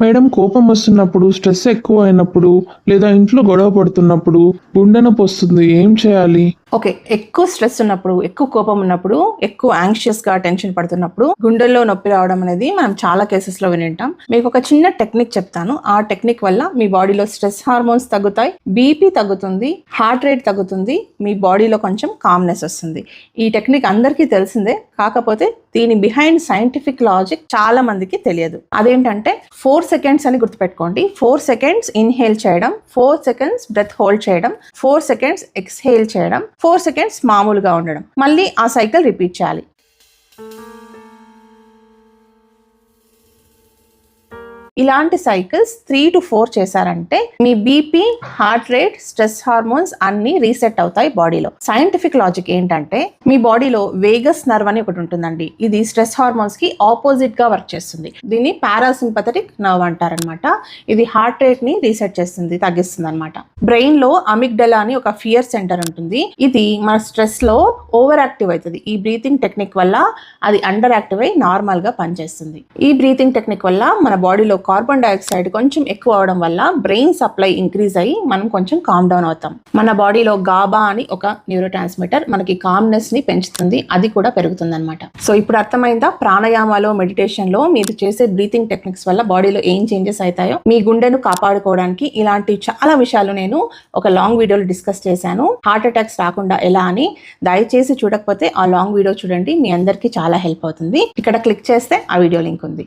Madam కోపం వస్తున్నప్పుడు stress ఎక్కువ అయినప్పుడు లేదా ఇంట్లో గొడవ పడుతున్నప్పుడు గుండె వస్తుంది. ఏం చేయాలి? ఓకే ఎక్కువ స్ట్రెస్ ఉన్నప్పుడు ఎక్కువ కోపం ఉన్నప్పుడు ఎక్కువ యాంగ్షియస్గా టెన్షన్ పడుతున్నప్పుడు గుండెల్లో నొప్పి రావడం అనేది మనం చాలా కేసెస్లో వినింటాం. మీకు ఒక చిన్న టెక్నిక్ చెప్తాను. ఆ టెక్నిక్ వల్ల మీ బాడీలో స్ట్రెస్ హార్మోన్స్ తగ్గుతాయి బీపీ తగ్గుతుంది హార్ట్ రేట్ తగ్గుతుంది మీ బాడీలో కొంచెం కామ్నెస్ వస్తుంది. ఈ టెక్నిక్ అందరికీ తెలిసిందే కాకపోతే దీని బిహైండ్ సైంటిఫిక్ లాజిక్ చాలా మందికి తెలియదు. అదేంటంటే ఫోర్ సెకండ్స్ అని గుర్తుపెట్టుకోండి. ఫోర్ సెకండ్స్ ఇన్హేల్ చేయడం ఫోర్ సెకండ్స్ బ్రెత్ హోల్డ్ చేయడం ఫోర్ సెకండ్స్ ఎక్స్హేల్ చేయడం ఫోర్ సెకండ్స్ మామూలుగా ఉండడం. మళ్ళీ ఆ సైకిల్ రిపీట్ చేయాలి. ఇలాంటి సైకిల్స్ త్రీ టు ఫోర్ చేశారంటే మీ BP heart rate stress hormones అన్ని రీసెట్ అవుతాయి బాడీలో. సైంటిఫిక్ లాజిక్ ఏంటంటే మీ బాడీలో వేగస్ నర్వ్ అని ఒకటి ఉంటుందండి. ఇది స్ట్రెస్ హార్మోన్స్కి ఆపోజిట్గా వర్క్ చేస్తుంది. దీన్ని పారాసింపథటిక్ నర్వ్ అంటారనమాట ఇది హార్ట్ రేట్ని రీసెట్ చేస్తుంది తగ్గిస్తుంది అనమాట బ్రెయిన్లో అమిగ్డలా అని ఒక ఫియర్ సెంటర్ ఉంటుంది. ఇది మన స్ట్రెస్లో ఓవర్ యాక్టివ్ అవుతుంది. ఈ బ్రీతింగ్ టెక్నిక్ వల్ల అది అండర్ యాక్టివ్ అయి నార్మల్గా పనిచేస్తుంది. ఈ బ్రీతింగ్ టెక్నిక్ వల్ల మన బాడీలో కార్బన్ డైఆక్సైడ్ కొంచెం ఎక్కువ అవడం వల్ల బ్రెయిన్ సప్లై ఇంక్రీజ్ అయ్యి మనం కొంచెం కామ్ డౌన్ అవుతాం. మన బాడీలో గాబా అని ఒక న్యూరో ట్రాన్స్మిటర్ మనకి కామ్నెస్ని పెంచుతుంది. అది కూడా పెరుగుతుంది అనమాట సో ఇప్పుడు అర్థమైందా? ప్రాణాయామాలో మెడిటేషన్లో మీరు చేసే బ్రీతింగ్ టెక్నిక్స్ వల్ల బాడీలో ఏం చేంజెస్ అవుతాయో? మీ గుండెను కాపాడుకోవడానికి ఇలాంటి చాలా విషయాలు నేను ఒక లాంగ్ వీడియోలో డిస్కస్ చేశాను. హార్ట్ అటాక్స్ రాకుండా ఎలా అని దయచేసి చూడకపోతే ఆ లాంగ్ వీడియో చూడండి. మీ అందరికీ చాలా హెల్ప్ అవుతుంది. ఇక్కడ క్లిక్ చేస్తే ఆ వీడియో లింక్ ఉంది.